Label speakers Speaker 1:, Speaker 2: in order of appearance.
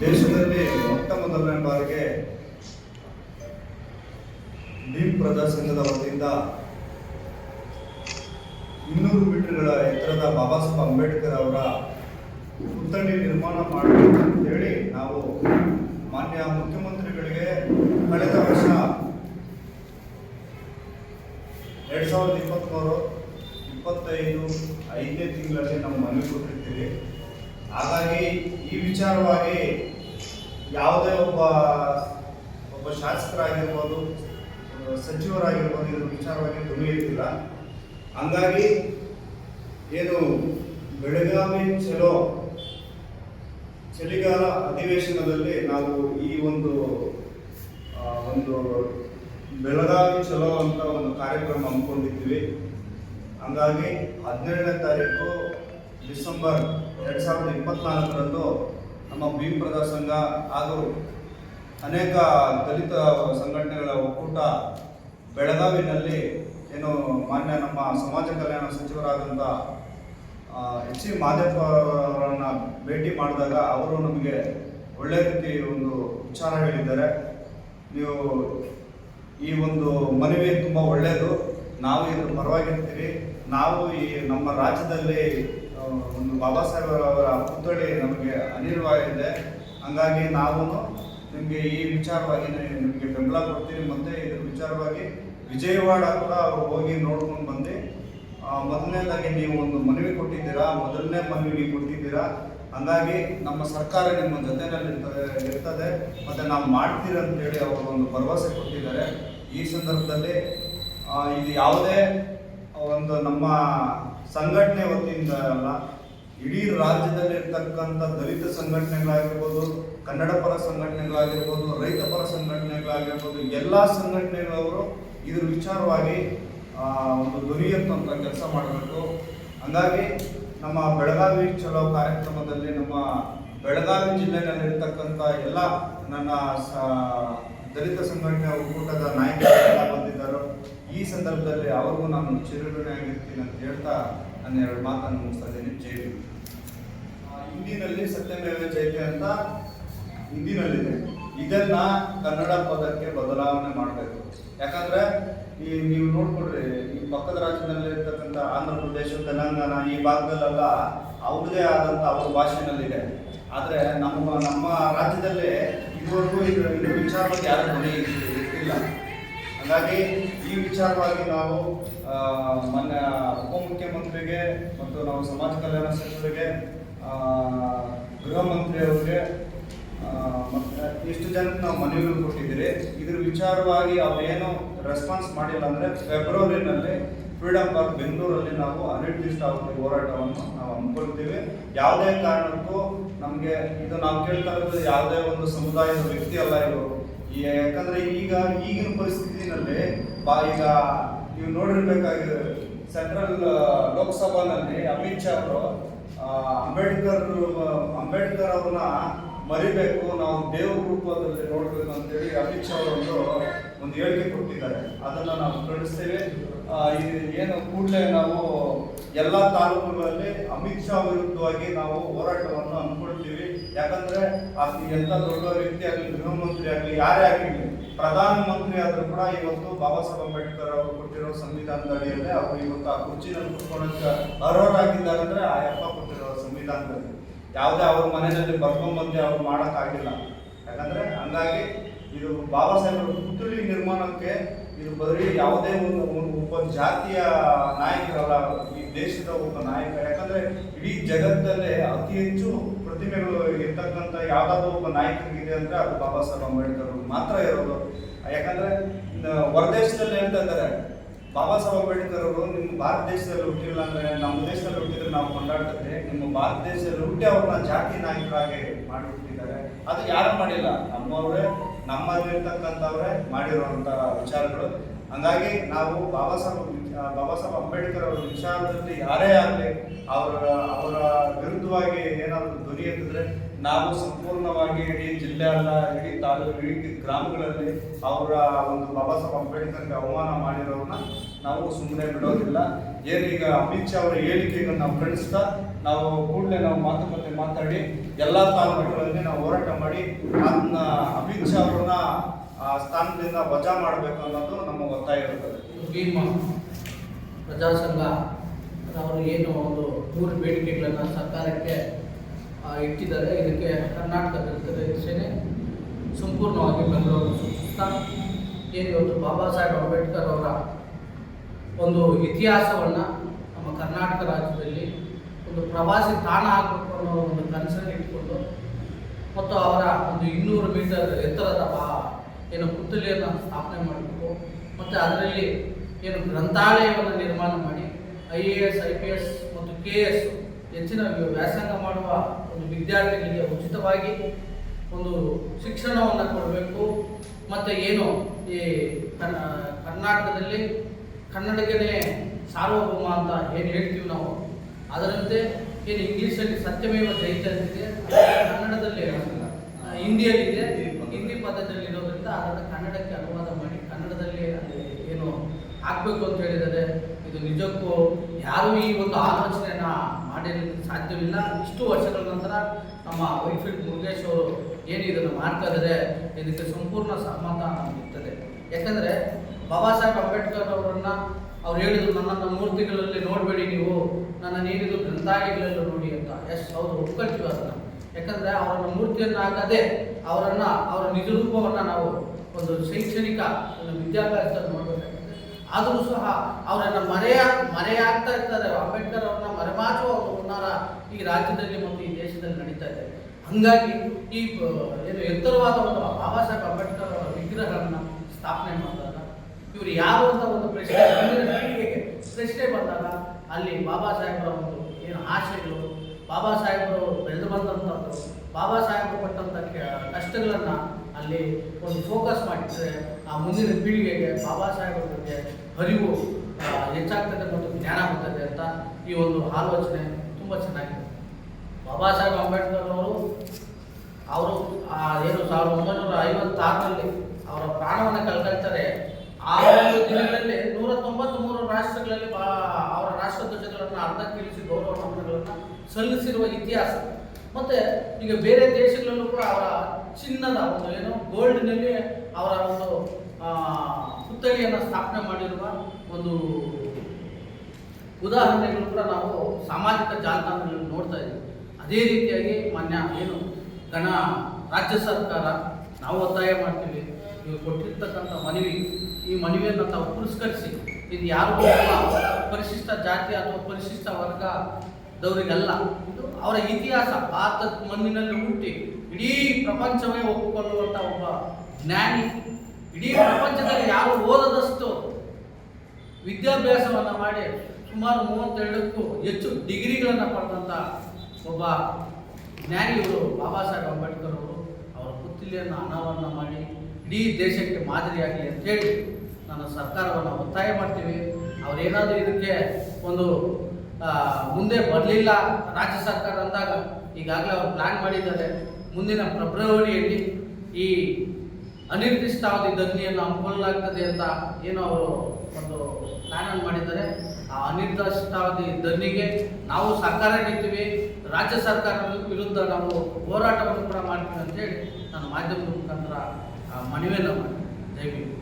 Speaker 1: ದೇಶದಲ್ಲಿ ಮೊಟ್ಟ ಮೊದಲನೇ ಬಾರಿಗೆ ಭೀಮ್ ಸಂಘದ ವತಿಯಿಂದ ಇನ್ನೂರು ಮೀಟರ್ಗಳ ಎತ್ತರದ ಬಾಬಾ ಸಾಹೇಬ್ ಅಂಬೇಡ್ಕರ್ ಅವರ ಪುತ್ಥಳಿ ನಿರ್ಮಾಣ ಮಾಡಬೇಕು ಅಂತೇಳಿ ನಾವು ಮಾನ್ಯ ಮುಖ್ಯಮಂತ್ರಿಗಳಿಗೆ ಕಳೆದ ವರ್ಷ ಎರಡು ಸಾವಿರದ ಇಪ್ಪತ್ತ್ಮೂರು ಇಪ್ಪತ್ತೈದು ಐದನೇ ತಿಂಗಳಲ್ಲಿ ನಾವು ಮನೆ ಕೊಟ್ಟಿರ್ತೀವಿ. ಹಾಗಾಗಿ ಈ ವಿಚಾರವಾಗಿ ಯಾವುದೇ ಒಬ್ಬ ಒಬ್ಬ ಶಾಸಕರಾಗಿರ್ಬೋದು ಸಚಿವರಾಗಿರ್ಬೋದು, ಇದ್ರ ವಿಚಾರವಾಗಿ ಧ್ವನಿ ಎತ್ತಿಲ್ಲ. ಹಂಗಾಗಿ ಏನು ಬೆಳಗಾವಿ ಚಲೋ ಚಳಿಗಾಲ ಅಧಿವೇಶನದಲ್ಲಿ ನಾವು ಈ ಒಂದು ಒಂದು ಬೆಳಗಾವಿ ಚಲೋ ಅಂತ ಒಂದು ಕಾರ್ಯಕ್ರಮ ಹಮ್ಮಿಕೊಂಡಿದ್ವಿ ಹಂಗಾಗಿ ಹದಿನೇಳನೇ ತಾರೀಕು ಡಿಸೆಂಬರ್ ಎರಡು ಸಾವಿರದ ಇಪ್ಪತ್ನಾಲ್ಕರಂದು ನಮ್ಮ ಭೀಮ್ ಸಂಘ ಹಾಗೂ ಅನೇಕ ದಲಿತ ಸಂಘಟನೆಗಳ ಒಕ್ಕೂಟ ಬೆಳಗಾವಿನಲ್ಲಿ ಏನು ಮಾನ್ಯ ನಮ್ಮ ಸಮಾಜ ಕಲ್ಯಾಣ ಸಚಿವರಾದಂಥ ಎಚ್ ಸಿ ಅವರನ್ನ ಭೇಟಿ ಮಾಡಿದಾಗ ಅವರು ನಮಗೆ ಒಳ್ಳೆ ರೀತಿ ಒಂದು ವಿಚಾರ ಹೇಳಿದ್ದಾರೆ. ನೀವು ಈ ಒಂದು ಮನವಿ ತುಂಬ ಒಳ್ಳೆಯದು ನಾವು ಇದ್ರ ಪರವಾಗಿರ್ತೀವಿ. ನಾವು ಈ ನಮ್ಮ ರಾಜ್ಯದಲ್ಲಿ ಒಂದು ಬಾಬಾ ಸಾಹೇಬ್ ಅವರ ಪುತ್ಥಳಿ ನಮಗೆ ಅನಿವಾರ್ಯವಾಗಿದೆ ಹಂಗಾಗಿ ನಾವು ನಿಮಗೆ ಈ ವಿಚಾರವಾಗಿ ನಿಮಗೆ ಬೆಂಬಲ ಕೊಡ್ತೀವಿ. ಮತ್ತು ಇದ್ರ ವಿಚಾರವಾಗಿ ವಿಜಯವಾಡ ಕೂಡ ಅವ್ರು ಹೋಗಿ ನೋಡ್ಕೊಂಡು ಬಂದು ಮೊದಲನೇದಾಗಿ ನೀವು ಒಂದು ಮನವಿ ಕೊಟ್ಟಿದ್ದೀರಾ? ಮೊದಲನೇ ಮನವಿ ಕೊಟ್ಟಿದ್ದೀರಾ? ಹಂಗಾಗಿ ನಮ್ಮ ಸರ್ಕಾರ ನಿಮ್ಮ ಜೊತೆನಲ್ಲಿ ಇರ್ತದೆ. ಮತ್ತೆ ನಾವು ಮಾಡ್ತೀರಿ ಅಂತೇಳಿ ಅವರು ಒಂದು ಭರವಸೆ ಕೊಟ್ಟಿದ್ದಾರೆ. ಈ ಸಂದರ್ಭದಲ್ಲಿ ಇದು ಯಾವುದೇ ಒಂದು ನಮ್ಮ ಸಂಘಟನೆ ವತಿಯಿಂದ ಅಲ್ಲ, ಇಡೀ ರಾಜ್ಯದಲ್ಲಿ ಇರ್ತಕ್ಕಂಥ ದಲಿತ ಸಂಘಟನೆಗಳಾಗಿರ್ಬೋದು, ಕನ್ನಡ ಪರ ಸಂಘಟನೆಗಳಾಗಿರ್ಬೋದು, ರೈತ ಪರ ಸಂಘಟನೆಗಳಾಗಿರ್ಬೋದು, ಎಲ್ಲ ಸಂಘಟನೆಗಳವರು ಇದ್ರ ವಿಚಾರವಾಗಿ ಒಂದು ಧ್ವನಿ ಕೆಲಸ ಮಾಡಬೇಕು. ಹಂಗಾಗಿ ನಮ್ಮ ಬೆಳಗಾವಿ ಚಲೋ ಕಾರ್ಯಕ್ರಮದಲ್ಲಿ ನಮ್ಮ ಬೆಳಗಾವಿ ಜಿಲ್ಲೆಯಲ್ಲಿರ್ತಕ್ಕಂಥ ಎಲ್ಲ ನನ್ನ ಸ- ದಲಿತ ಸಂಘಟನೆ ಒಕ್ಕೂಟದ ನಾಯಕರೆಲ್ಲ ಬಂದಿದ್ದಾರೆ. ಈ ಸಂದರ್ಭದಲ್ಲಿ ಅವ್ರಿಗೂ ನಾನು ಚಿರಋಣಿಯಾಗಿರ್ತೀನಿ ಅಂತ ಹೇಳ್ತಾ ನನ್ನ ಎರಡು ಮಾತನ್ನು ಮುಗಿಸ್ತಾ ಇದ್ದೀನಿ. ಜೈ ಹಿಂದಿನಲ್ಲಿ ಸತ್ಯಮೇವ ಜಯತೆ ಅಂತ ಹಿಂದಿನಲ್ಲಿದೆ. ಇದನ್ನ ಕನ್ನಡ ಪದಕ್ಕೆ ಬದಲಾವಣೆ ಮಾಡಬೇಕು. ಯಾಕಂದ್ರೆ ಈ ನೀವು ನೋಡ್ಕೊಡ್ರಿ ಈ ಪಕ್ಕದ ರಾಜ್ಯದಲ್ಲಿ ಇರ್ತಕ್ಕಂಥ ಆಂಧ್ರ ಪ್ರದೇಶ ತೆಲಂಗಾಣ ಈ ಭಾಗದಲ್ಲೆಲ್ಲ ಅವ್ರದೇ ಆದಂಥ ಅವ್ರ ಭಾಷೆನಲ್ಲಿದೆ ಆದರೆ ನಮ್ಮ ನಮ್ಮ ರಾಜ್ಯದಲ್ಲಿ ಇವರೆಗೂ ಇದ್ರ ಇದು ವಿಚಾರವಾಗಿ ಯಾರು ಮನೆ ಇಲ್ಲ. ಹಾಗಾಗಿ ಈ ವಿಚಾರವಾಗಿ ನಾವು ಮೊನ್ನೆ ಉಪಮುಖ್ಯಮಂತ್ರಿಗೆ ಮತ್ತು ನಾವು ಸಮಾಜ ಕಲ್ಯಾಣ ಸಚಿವರಿಗೆ ಗೃಹ ಮಂತ್ರಿ ಅವರಿಗೆ ಆ, ಮತ್ತೆ ಇಷ್ಟು ಜನಕ್ಕೆ ನಾವು ಮನವಿಗಳು ಕೊಟ್ಟಿದ್ದೀರಿ? ಇದ್ರ ವಿಚಾರವಾಗಿ ಅವರೇನು ರೆಸ್ಪಾನ್ಸ್ ಮಾಡಿಲ್ಲ ಅಂದರೆ ಫೆಬ್ರವರಿನಲ್ಲಿ ಫ್ರೀಡಮ್ ಪಾರ್ಕ್ ಬೆಂಗಳೂರಲ್ಲಿ ನಾವು ಅನಿರ್ದಿಷ್ಟಾವಧಿ ಹೋರಾಟವನ್ನು ನಾವು ಹಮ್ಮಿಕೊಳ್ತೀವಿ. ಯಾವುದೇ ಕಾರಣಕ್ಕೂ ನಮಗೆ ಇದು ನಾವು ಕೇಳ್ತಾ ಇರೋದು ಯಾವುದೇ ಒಂದು ಸಮುದಾಯದ ವ್ಯಕ್ತಿ ಅಲ್ಲ ಇವರು. ಯಾಕಂದ್ರೆ ಈಗ ಈಗಿನ ಪರಿಸ್ಥಿತಿನಲ್ಲಿ ಬಾ, ಈಗ ನೀವು ನೋಡಿರ್ಬೇಕಾಗಿದೆ ಸೆಂಟ್ರಲ್ ಲೋಕಸಭಾನಲ್ಲಿ ಅಮಿತ್ ಶಾ ಅವರು ಅಂಬೇಡ್ಕರ್ ಅಂಬೇಡ್ಕರ್ ಅವ್ರನ್ನ ಮರಿಬೇಕು ನಾವು ದೇವ್ರ ರೂಪದಲ್ಲಿ ನೋಡ್ಬೇಕು ಅಂತೇಳಿ ಅಮಿತ್ ಶಾ ಅವರು ಒಂದು ಹೇಳಿಕೆ ಕೊಟ್ಟಿದ್ದಾರೆ. ಅದನ್ನ ನಾವು ಖಂಡಿಸ್ತೇವೆ. ಆ, ಇದು ಏನು ಕೂಡಲೇ ನಾವು ಎಲ್ಲ ತಾಲೂಕುಗಳಲ್ಲಿ ಅಮಿತ್ ಶಾ ವಿರುದ್ಧವಾಗಿ ನಾವು ಹೋರಾಟವನ್ನು ಅನ್ಕೊಳ್ತೀವಿ ಯಾಕಂದ್ರೆ ಅದು ಎಲ್ಲ ದೊಡ್ಡ ವ್ಯಕ್ತಿ ಆಗಲಿ ಗೃಹ ಮಂತ್ರಿ ಆಗಲಿ ಯಾರೇ ಆಗಲಿ ಪ್ರಧಾನ ಮಂತ್ರಿ ಆದ್ರೂ ಕೂಡ ಇವತ್ತು ಬಾಬಾ ಸಾಹೇಬ್ ಅಂಬೇಡ್ಕರ್ ಅವರು ಕೊಟ್ಟಿರೋ ಸಂವಿಧಾನದ ಅಡಿಯಲ್ಲೇ ಅವರು ಇವತ್ತು ಆ ಕುರ್ಚಿನಲ್ಲಿ ಕುತ್ಕೊಳ್ಳೋಕೆ ಅರ್ಹರಾಗಿದ್ದಾರೆ ಅಂದ್ರೆ ಆ ಅಪ್ಪ ಕೊಟ್ಟಿರೋ ಸಂವಿಧಾನದಲ್ಲಿ ಯಾವುದೇ ಅವ್ರ ಮನೆಯಲ್ಲಿ ಬರ್ಕೊಂಬಂದು ಅವ್ರು ಮಾಡೋಕ್ಕಾಗಿಲ್ಲ. ಯಾಕಂದರೆ ಹಂಗಾಗಿ ಇದು ಬಾಬಾ ಸಾಹೇಬರ ಪುತ್ಥಳಿ ನಿರ್ಮಾಣಕ್ಕೆ ಇದು ಬರೀ ಯಾವುದೇ ಒಂದು ಒಬ್ಬ ಜಾತಿಯ ನಾಯಕರಲ್ಲ, ಈ ದೇಶದ ಒಬ್ಬ ನಾಯಕ. ಯಾಕಂದರೆ ಇಡೀ ಜಗತ್ತಲ್ಲೇ ಅತಿ ಹೆಚ್ಚು ಪ್ರತಿಮೆಗಳು ಇರ್ತಕ್ಕಂಥ ಯಾವುದಾದ್ರೂ ಒಬ್ಬ ನಾಯಕರಿಗಿದೆ ಅಂದರೆ ಅದು ಬಾಬಾ ಸಾಹೇಬ್ ಅಂಬೇಡ್ಕರ್ ಮಾತ್ರ ಇರೋದು. ಯಾಕಂದರೆ ಹೊರದೇಶದಲ್ಲಿ ಇದ್ದಾರೆ ಬಾಬಾ ಸಾಹೇಬ್ ಅಂಬೇಡ್ಕರ್ ಅವರು ನಿಮ್ಮ ಭಾರತ ದೇಶದಲ್ಲಿ ಹುಟ್ಟಿಲ್ಲ ಅಂದ್ರೆ ನಮ್ಮ ದೇಶದಲ್ಲಿ ಹುಟ್ಟಿದ್ರೆ ನಾವು ಕೊಂಡಾಡ್ತಾರೆ ನಿಮ್ಮ ಭಾರತ ದೇಶದಲ್ಲಿ ಹುಟ್ಟಿ ಅವ್ರನ್ನ ಜಾತಿ ನಾಯಕರಾಗಿ ಮಾಡಿಬಿಟ್ಟಿದ್ದಾರೆ ಅದು ಯಾರು ಮಾಡಿಲ್ಲ? ನಮ್ಮವರೇ ನಮ್ಮಲ್ಲಿರ್ತಕ್ಕಂಥವ್ರೆ ಮಾಡಿರುವಂಥ ವಿಚಾರಗಳು. ಹಂಗಾಗಿ ನಾವು ಬಾಬಾ ಸಾಹೇಬ್ ಬಾಬಾ ಸಾಹೇಬ್ ಅಂಬೇಡ್ಕರ್ ಅವರ ವಿಚಾರದಲ್ಲಿ ಯಾರೇ ಆಗಲಿ, ಅವರ ಅವರ ವಿರುದ್ಧವಾಗಿ ಏನಾದರೂ ಧ್ವನಿ ಎತ್ತಿದ್ರೆ ನಾವು ಸಂಪೂರ್ಣವಾಗಿ ಇಡೀ ಜಿಲ್ಲೆ ಅಲ್ಲ ಇಡೀ ತಾಲೂಕು, ಇಡೀ ಗ್ರಾಮಗಳಲ್ಲಿ ಅವರ ಒಂದು ಬಾಬಾ ಸಾಹೇಬ್ ಅಂಬೇಡ್ಕರ್ಗೆ ಅವಮಾನ ಮಾಡಿರೋರನ್ನ ನಾವು ಸುಮ್ಮನೆ ಬಿಡೋದಿಲ್ಲ. ಏನೀಗ ಅಮಿತ್ ಶಾ ಅವರ ಹೇಳಿಕೆಗಳನ್ನ ನಾವು ಖಂಡಿಸ್ತಾ, ನಾವು ಕೂಡಲೇ ನಾವು ಮಾತುಕತೆ ಮಾತಾಡಿ, ಎಲ್ಲ ತಾಲೂಕುಗಳಲ್ಲಿ ನಾವು ಹೋರಾಟ ಮಾಡಿ ಅದನ್ನ ಅಮಿತ್ ಶಾ ಅವ್ರನ್ನ ಆ ಸ್ಥಾನದಿಂದ ವಜಾ ಮಾಡಬೇಕು ಅನ್ನೋದು ನಮ್ಮ ಒತ್ತಾಯ ಇರುತ್ತದೆ.
Speaker 2: ಭೀಮ, ಪ್ರಜಾಸಂಘ, ಅವರು ಏನು ಒಂದು ಮೂರು ಬೇಡಿಕೆಗಳನ್ನು ಸರ್ಕಾರಕ್ಕೆ ಇಟ್ಟಿದ್ದಾರೆ. ಇದಕ್ಕೆ ಕರ್ನಾಟಕ ದಲಿತರ ಸೇನೆ ಸಂಪೂರ್ಣವಾಗಿ ಬೆಂಗಳೂರು ಸುತ್ತ ಏನು ಇವತ್ತು ಬಾಬಾ ಸಾಹೇಬ್ ಅಂಬೇಡ್ಕರ್ ಅವರ ಒಂದು ಇತಿಹಾಸವನ್ನು ನಮ್ಮ ಕರ್ನಾಟಕ ರಾಜ್ಯದಲ್ಲಿ ಒಂದು ಪ್ರವಾಸಿ ತಾಣ ಆಗಬೇಕು ಅನ್ನೋ ಒಂದು ಕನಸನ್ನು ಇಟ್ಕೊಂಡು ಮತ್ತು ಅವರ ಒಂದು ಇನ್ನೂರು ಮೀಟರ್ ಎತ್ತರದ ಏನು ಪುತ್ತಲಿಯನ್ನು ಸ್ಥಾಪನೆ ಮಾಡಬೇಕು. ಮತ್ತು ಅದರಲ್ಲಿ ಏನು ಗ್ರಂಥಾಲಯವನ್ನು ನಿರ್ಮಾಣ ಮಾಡಿ, I A S, I P S ಮತ್ತು ಕೆ ಎಸ್ ಹೆಚ್ಚಿನ ವ್ಯಾಸಂಗ ಮಾಡುವ ಒಂದು ವಿದ್ಯಾರ್ಥಿಗಳಿಗೆ ಉಚಿತವಾಗಿ ಒಂದು ಶಿಕ್ಷಣವನ್ನು ಕೊಡಬೇಕು. ಮತ್ತು ಏನು ಈ ಕರ್ನಾ, ಕರ್ನಾಟಕದಲ್ಲಿ ಕನ್ನಡಿಗನೇ ಸಾರ್ವಭೌಮ ಅಂತ ಏನು ಹೇಳ್ತೀವಿ ನಾವು? ಅದರಂತೆ ಏನು ಇಂಗ್ಲೀಷಲ್ಲಿ ಸತ್ಯಮೇವ ಜೈತ ಅಂತಿದೆ ಕನ್ನಡದಲ್ಲಿ ಹಿಂದಿಯಲ್ಲಿದೆ, ಹಿಂದಿ ಪದದಲ್ಲಿ ಇರೋದ್ರಿಂದ ಅದನ್ನು ಕನ್ನಡಕ್ಕೆ ಅನುವಾದ ಮಾಡಿ ಕನ್ನಡದಲ್ಲಿ ಏನು ಹಾಕ್ಬೇಕು ಅಂತ ಹೇಳಿದರೆ ಇದು ನಿಜಕ್ಕೂ ಯಾರೂ ಈ ಒಂದು ಆಲೋಚನೆಯನ್ನು ಮಾಡಿರಲಿಕ್ಕೆ ಸಾಧ್ಯವಿಲ್ಲ. ಇಷ್ಟು ವರ್ಷಗಳ ನಂತರ ನಮ್ಮ ವೈಫೀಲ್ಡ್ ಮುರುಗೇಶ್ ಅವರು ಏನು ಇದನ್ನು ಮಾಡ್ತಾ ಇದ್ದಾರೆ, ಇದಕ್ಕೆ ಸಂಪೂರ್ಣ ಯಾಕಂದರೆ ಬಾಬಾ ಸಾಹೇಬ್ ಅಂಬೇಡ್ಕರ್ ಅವರನ್ನ ಅವ್ರು ಹೇಳಿದ್ರು ನನ್ನನ್ನು ಮೂರ್ತಿಗಳಲ್ಲಿ ನೋಡಬೇಡಿ ನೀವು. ನನ್ನ ನೀಡಿದ್ದು ಗ್ರಂಥಾಲಯಗಳಲ್ಲೂ ನೋಡಿ ಅಂತ. ಎಸ್ ಅವರು ಒಪ್ಕೊಳ್ತೀವಿ ಅದನ್ನ. ಯಾಕಂದ್ರೆ ಅವರ ಮೂರ್ತಿಯನ್ನು ಹಾಕದೆ ಅವರನ್ನು, ಅವರ ನಿಜ ರೂಪವನ್ನು ನಾವು ಒಂದು ಶೈಕ್ಷಣಿಕ ಒಂದು ವಿದ್ಯಾಭ್ಯಾಸದಲ್ಲಿ ನೋಡಬೇಕಾಗ್ತದೆ ಆದರೂ ಸಹ ಅವರನ್ನು ಮರೆಯ, ಮರೆಯಾಗ್ತಾ ಇರ್ತಾರೆ. ಅಂಬೇಡ್ಕರ್ ಅವ್ರನ್ನ ಮರೆಮಾಚುವ ಒಂದು ಹುನ್ನಾರ ಈ ರಾಜ್ಯದಲ್ಲಿ ಮತ್ತು ಈ ದೇಶದಲ್ಲಿ ನಡೀತಾ ಇದೆ. ಹಂಗಾಗಿ ಈ ಏನು ಎತ್ತರವಾದ ಒಂದು ಬಾಬಾ ಸಾಹೇಬ್ ಅಂಬೇಡ್ಕರ್ ಅವರ ವಿಗ್ರಹವನ್ನು ಸ್ಥಾಪನೆ ಮಾಡಿದಾಗ ಇವರು ಯಾರು ಅಂತ ಒಂದು ಪ್ರಶ್ನೆ ಮುಂದಿನ ಪೀಳಿಗೆಗೆ ಪ್ರಶ್ನೆ ಬಂದಾಗ ಅಲ್ಲಿ ಬಾಬಾ ಸಾಹೇಬರ ಒಂದು ಏನು ಆಶೆಗಳು ಬಾಬಾ ಸಾಹೇಬರು ಬೆಳೆದು ಬಂದಂಥದ್ದು ಬಾಬಾ ಸಾಹೇಬರು ಪಟ್ಟಂಥ ಕಷ್ಟಗಳನ್ನು ಅಲ್ಲಿ ಒಂದು ಫೋಕಸ್ ಮಾಡಿದರೆ ಆ ಮುಂದಿನ ಪೀಳಿಗೆಗೆ ಬಾಬಾ ಸಾಹೇಬರ ಬಗ್ಗೆ ಅರಿವು ಹೆಚ್ಚಾಗ್ತದೆ ಮತ್ತು ಜ್ಞಾನ ಬರ್ತದೆ ಅಂತ ಈ ಒಂದು ಆಲೋಚನೆ ತುಂಬ ಚೆನ್ನಾಗಿದೆ. ಬಾಬಾ ಸಾಹೇಬ್ ಅಂಬೇಡ್ಕರ್ ಅವರು ಅವರು ಏನು ಸಾವಿರದ ಒಂಬೈನೂರ ಐವತ್ತಾರರಲ್ಲಿ ಅವರ ಪ್ರಾಣವನ್ನು ಕಳ್ಕೊಳ್ತಾರೆ. ಆ ಒಂದು ದಿನಗಳಲ್ಲಿ ನೂರ ತೊಂಬತ್ಮೂರು ರಾಷ್ಟ್ರಗಳಲ್ಲಿ ಬಾ, ಅವರ ರಾಷ್ಟ್ರಧ್ವಜಗಳನ್ನು ಅರ್ಧಕ್ಕಿಳಿಸಿ ಗೌರವ ನಮನಗಳನ್ನು ಸಲ್ಲಿಸಿರುವ ಇತಿಹಾಸ. ಮತ್ತೆ ಈಗ ಬೇರೆ ದೇಶಗಳಲ್ಲೂ ಕೂಡ ಅವರ ಚಿನ್ನದ ಒಂದು ಏನು, ಗೋಲ್ಡ್ನಲ್ಲಿ ಅವರ ಒಂದು ಪುತ್ಥಳಿಯನ್ನು ಸ್ಥಾಪನೆ ಮಾಡಿರುವ ಒಂದು ಉದಾಹರಣೆಗಳು ಕೂಡ ನಾವು ಸಾಮಾಜಿಕ ಜಾಲತಾಣಗಳಲ್ಲಿ ನೋಡ್ತಾ ಇದ್ದೀವಿ. ಅದೇ ರೀತಿಯಾಗಿ ಮಾನ್ಯ ಏನು ಗಣ ರಾಜ್ಯ ಸರ್ಕಾರ ನಾವು ಒತ್ತಾಯ ಮಾಡ್ತೀವಿ. ಇವರು ಕೊಟ್ಟಿರ್ತಕ್ಕಂಥ ಮನವಿ, ಈ ಮನವಿಯನ್ನು ತಾವು ಪುರಸ್ಕರಿಸಿ, ಇದು ಯಾರಿಗೂ ಪರಿಶಿಷ್ಟ ಜಾತಿ ಅಥವಾ ಪರಿಶಿಷ್ಟ ವರ್ಗದವರಿಗಲ್ಲ ಇದು ಅವರ ಇತಿಹಾಸ, ಭಾರತದ ಮಣ್ಣಿನಲ್ಲಿ ಹುಟ್ಟಿ ಇಡೀ ಪ್ರಪಂಚವೇ ಒಪ್ಪಿಕೊಳ್ಳುವಂಥ ಒಬ್ಬ ಜ್ಞಾನಿ. ಇಡೀ ಪ್ರಪಂಚದಲ್ಲಿ ಯಾರು ಓದದಷ್ಟು ವಿದ್ಯಾಭ್ಯಾಸವನ್ನು ಮಾಡಿ ಸುಮಾರು ಮೂವತ್ತೆರಡಕ್ಕೂ ಹೆಚ್ಚು ಡಿಗ್ರಿಗಳನ್ನು ಪಡೆದಂಥ ಒಬ್ಬ ಜ್ಞಾನಿಯವರು ಬಾಬಾ ಸಾಹೇಬ್ ಅಂಬೇಡ್ಕರ್ ಅವರು. ಅವರ ಪುತ್ತಿಲಿಯನ್ನು ಅನಾವರಣ ಮಾಡಿ ಇಡೀ ದೇಶಕ್ಕೆ ಮಾದರಿಯಾಗಲಿ ಅಂತೇಳಿ ನಾನು ಸರ್ಕಾರವನ್ನು ಒತ್ತಾಯ ಮಾಡ್ತೀವಿ. ಅವರೇನಾದರೂ ಇದಕ್ಕೆ ಒಂದು ಮುಂದೆ ಬರಲಿಲ್ಲ. ರಾಜ್ಯ ಸರ್ಕಾರ ಅಂದಾಗ ಈಗಾಗಲೇ ಅವರು ಪ್ಲ್ಯಾನ್ ಮಾಡಿದ್ದಾರೆ. ಮುಂದಿನ ಫೆಬ್ರವರಿಯಲ್ಲಿ ಈ ಅನಿರ್ದಿಷ್ಟಾವಧಿ ಧರಣಿಯನ್ನು ಹಮ್ಮಿಕೊಳ್ಳಲಾಗ್ತದೆ ಅಂತ ಏನು ಅವರು ಒಂದು ಪ್ಲ್ಯಾನನ್ನು ಮಾಡಿದ್ದಾರೆ. ಆ ಅನಿರ್ದಿಷ್ಟಾವಧಿ ಧರಣಿಗೆ ನಾವು ಸರ್ಕಾರ ನೀಡ್ತೀವಿ. ರಾಜ್ಯ ಸರ್ಕಾರ ವಿರುದ್ಧ ನಾವು ಹೋರಾಟವನ್ನು ಕೂಡ ಮಾಡ್ತೀವಿ ಅಂತೇಳಿ ನಾನು ಮಾಧ್ಯಮದ ಮುಖಾಂತರ ಆ, ಮನವಿಯನ್ನು ಮಾಡಿ ಜೈ ಭೀಮ್